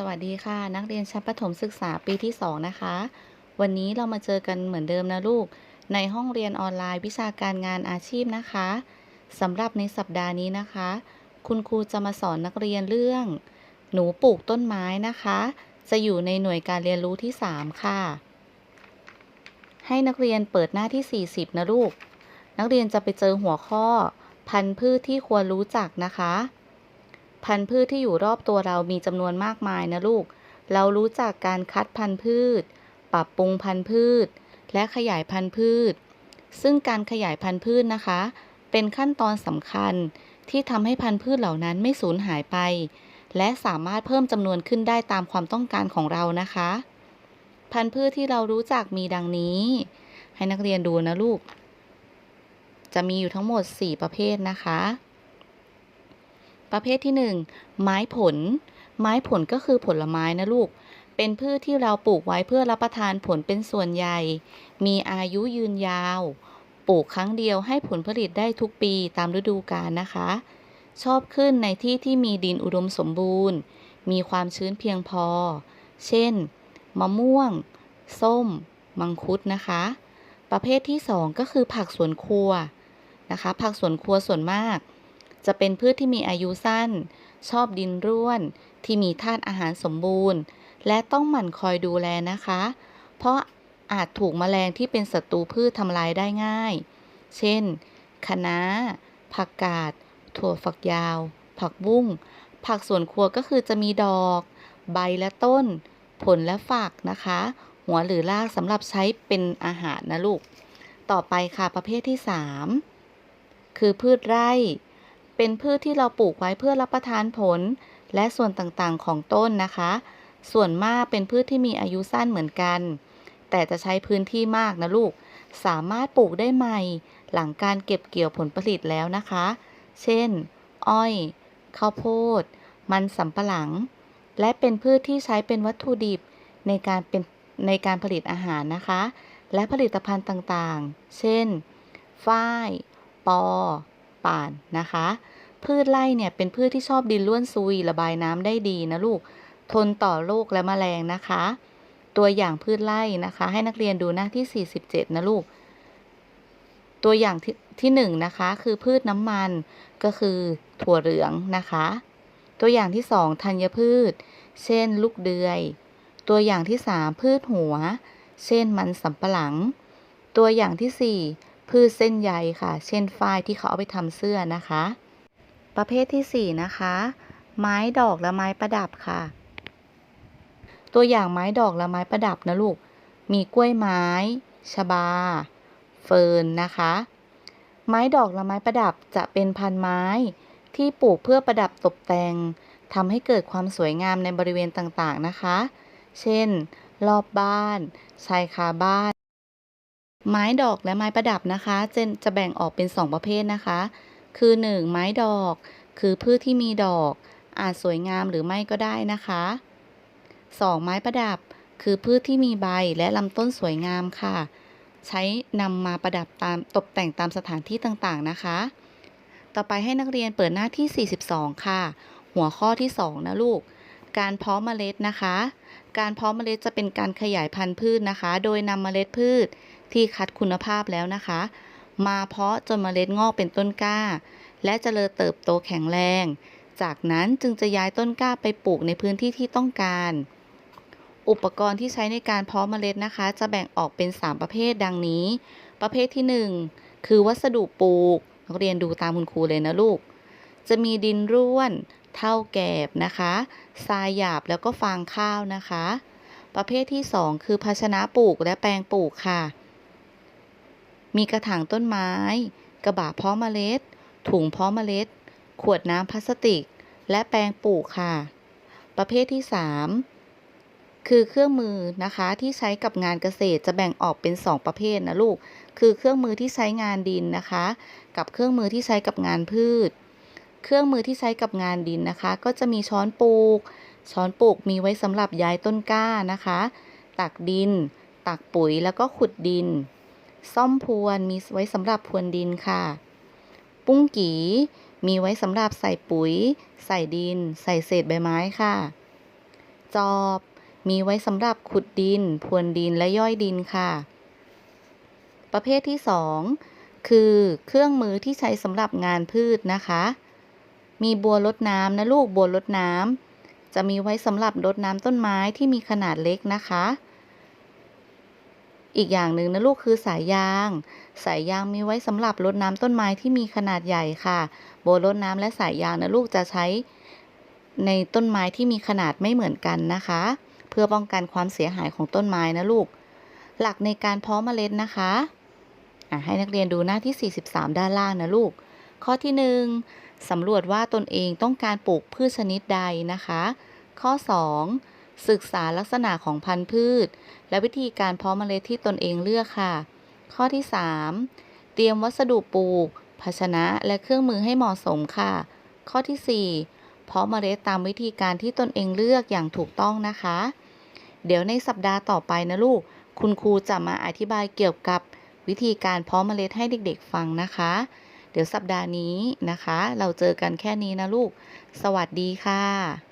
สวัสดีค่ะ นักเรียนชั้นประถมศึกษาปีที่ 2 นะคะ วันนี้เรามาเจอกันเหมือนเดิมนะลูก ในห้องเรียนออนไลน์วิชาการงานอาชีพนะคะสำหรับในสัปดาห์นี้นะคะ คุณครูจะมาสอนนักเรียนเรื่อง หนูปลูกต้นไม้นะคะ จะอยู่ในหน่วยการเรียนรู้ที่ 3 ค่ะ ให้นักเรียนเปิดหน้าที่ 40 นะลูก นักเรียนจะไปเจอหัวข้อ พันธุ์พืชที่ควรรู้จักนะคะ พันธุ์พืชที่อยู่รอบตัวเรามีจำนวนมากมายนะลูก เรารู้จักการคัดพันธุ์พืช ปรับปรุงพันธุ์พืช และขยายพันธุ์พืช ซึ่งการขยายพันธุ์พืชนะคะ เป็นขั้นตอนสำคัญที่ทำให้พันธุ์พืชเหล่านั้นไม่สูญหายไป และสามารถเพิ่มจำนวนขึ้นได้ตามความต้องการของเรานะคะ พันธุ์พืชที่เรารู้จักมีดังนี้ ให้นักเรียนดูนะลูก จะมีอยู่ทั้งหมด 4 ประเภทนะคะ ประเภทที่ 1 ไม้ผล ไม้ผลก็คือผลไม้นะลูก เป็นพืชที่เราปลูกไว้เพื่อรับประทานผลเป็นส่วนใหญ่ มีอายุยืนยาว ปลูกครั้งเดียวให้ผลผลิตได้ทุกปีตามฤดูกาลนะคะ ชอบขึ้นในที่ที่มีดินอุดมสมบูรณ์ มีความชื้นเพียงพอ เช่น มะม่วง ส้ม มังคุดนะคะ ประเภทที่ 2 ก็คือผักสวนครัวนะคะ ผักสวนครัวส่วนมาก จะเป็นพืชที่มีอายุสั้น ชอบดินร่วน ที่มีธาตุอาหารสมบูรณ์ และต้องหมั่นคอยดูแลนะคะ เพราะอาจถูกแมลงที่เป็นศัตรูพืชทำลายได้ง่าย เช่น คะน้า ผักกาด ถั่วฝักยาว ผักบุ้ง ผักสวนครัวก็คือจะมีดอก ใบและต้น ผลและฝักนะคะ หัวหรือรากสำหรับใช้เป็นอาหารนะลูก ต่อไปค่ะประเภทที่ 3 คือพืชไร่ เป็นพืชที่เราปลูกไว้เพื่อรับประทานผล และส่วนต่างๆของต้นนะคะ ส่วนมากเป็นพืชที่มีอายุสั้นเหมือนกัน แต่จะใช้พื้นที่มากนะลูก สามารถปลูกได้ใหม่ หลังการเก็บเกี่ยวผลผลิตแล้วนะคะ เช่น อ้อย ข้าวโพด มันสำปะหลัง และเป็นพืชที่ใช้เป็นวัตถุดิบในการเป็นในการผลิตอาหารนะคะ และผลิตภัณฑ์ต่างๆ เช่น ฝ้าย ปอ ป่านนะคะ พืชไร่เนี่ยเป็นพืชที่ชอบดินร่วนซุยระบายน้ำได้ดีนะลูก ทนต่อโรคและแมลงนะคะ ตัวอย่างพืชไร่นะคะ ให้นักเรียนดูหน้าที่ 47 นะลูก ตัวอย่างที่ที่หนึ่งนะคะ คือพืชน้ำมันก็คือถั่วเหลืองนะคะ ตัวอย่างที่สองธัญพืช เช่น ลูกเดือย ตัวอย่างที่สามพืชหัว เช่นมันสำปะหลัง ตัวอย่างที่สี่ พืชเส้นใยค่ะ เช่นฝ้ายที่เขาเอาไปทำเสื้อนะคะ ประเภทที่สี่นะคะ ไม้ดอกและไม้ประดับค่ะ ตัวอย่างไม้ดอกและไม้ประดับนะลูก มีกล้วยไม้ชบา เฟิร์นนะคะ ไม้ดอกและไม้ประดับจะเป็นพันไม้ที่ปลูกเพื่อประดับตกแต่งทำให้เกิดความสวยงามในบริเวณต่างๆนะคะ เช่น รอบบ้าน ชายคาบ้าน ไม้ดอกและไม้ประดับนะคะจะจะแบ่งออกเป็น 2 ประเภทนะคะ คือ 1. ไม้ดอก คือพืชที่มีดอก อาจสวยงามหรือไม่ก็ได้นะคะ 2. ไม้ประดับ คือพืชที่มีใบและลำต้นสวยงามค่ะ ใช้นำมาประดับตามตกแต่งตามสถานที่ต่างๆนะคะ ต่อไปให้นักเรียนเปิดหน้าที่ 42 ค่ะ หัวข้อที่ 2 นะลูกการเพาะเมล็ดนะคะ การเพาะเมล็ดจะเป็นการขยายพันธุ์พืชนะคะ โดยนำเมล็ดพืช ที่คัดคุณภาพแล้วนะคะ มาเพาะจนเมล็ดงอกเป็นต้นกล้า และเจริญเติบโตแข็งแรง จากนั้นจึงจะย้ายต้นกล้าไปปลูกในพื้นที่ที่ต้องการ อุปกรณ์ที่ใช้ในการเพาะเมล็ดนะคะ จะแบ่งออกเป็น 3 ประเภทดังนี้ ประเภทที่ 1 คือวัสดุปลูกนักเรียนดูตามคุณครูเลยนะลูก จะมีดินร่วนเท่าแกบนะคะทรายหยาบแล้วก็ฟางข้าวนะคะ ประเภทที่ 2 คือภาชนะปลูกและแปลงปลูกค่ะ มีกระถางต้นไม้ กระบะเพาะเมล็ด ถุงเพาะเมล็ด ขวดน้ำพลาสติก และแปลงปลูกค่ะ ประเภทที่ 3 คือเครื่องมือนะคะที่ใช้กับงานเกษตรจะแบ่งออกเป็น 2 ประเภทนะลูก คือเครื่องมือที่ใช้งานดินนะคะ กับเครื่องมือที่ใช้กับงานพืช เครื่องมือที่ใช้กับงานดินนะคะ ก็จะมีช้อนปลูก ช้อนปลูกมีไว้สำหรับย้ายต้นกล้านะคะ ตักดิน ตักปุ๋ยแล้วก็ขุดดิน ซ่อมพรวนมีไว้สำหรับพรวนดินค่ะ ปุ้งกีมีไว้สำหรับใส่ปุ๋ย ใส่ดิน ใส่เศษใบไม้ค่ะ จอบ มีไว้สำหรับขุดดิน พรวนดินและย่อยดินค่ะ ประเภทที่ 2 คือเครื่องมือที่ใช้สำหรับงานพืชนะคะ มีบัวรดน้ำนะลูกบัวรดน้ำจะมีไว้สำหรับรดน้ำต้นไม้ที่มีขนาดเล็กนะคะ อีกอย่างหนึ่งนะลูกคือสายยาง สายยางมีไว้สำหรับรดน้ำต้นไม้ที่มีขนาดใหญ่ค่ะ โบรดน้ำและสายยางนะลูกจะใช้ในต้นไม้ที่มีขนาดไม่เหมือนกันนะคะ เพื่อป้องกันความเสียหายของต้นไม้นะลูก หลักในการเพาะเมล็ดนะคะให้นักเรียนดูหน้าที่ 43 ด้านล่างนะลูก ข้อที่ 1สำรวจว่าตนเองต้องการปลูกพืชชนิดใดนะคะ ข้อ 2 ศึกษาลักษณะของพันธุ์พืช และวิธีการเพาะเมล็ดที่ตนเองเลือกค่ะ ข้อที่ 3 เตรียมวัสดุปลูก ภาชนะและเครื่องมือให้เหมาะสมค่ะ ข้อที่ 4 เพาะเมล็ดตามวิธีการที่ตนเองเลือกอย่างถูกต้องนะคะ เดี๋ยวในสัปดาห์ต่อไปนะลูก คุณครูจะมาอธิบายเกี่ยวกับวิธีการเพาะเมล็ดให้เด็กๆฟังนะคะ เดี๋ยวสัปดาห์นี้นะคะ เราเจอกันแค่นี้นะลูก สวัสดีค่ะ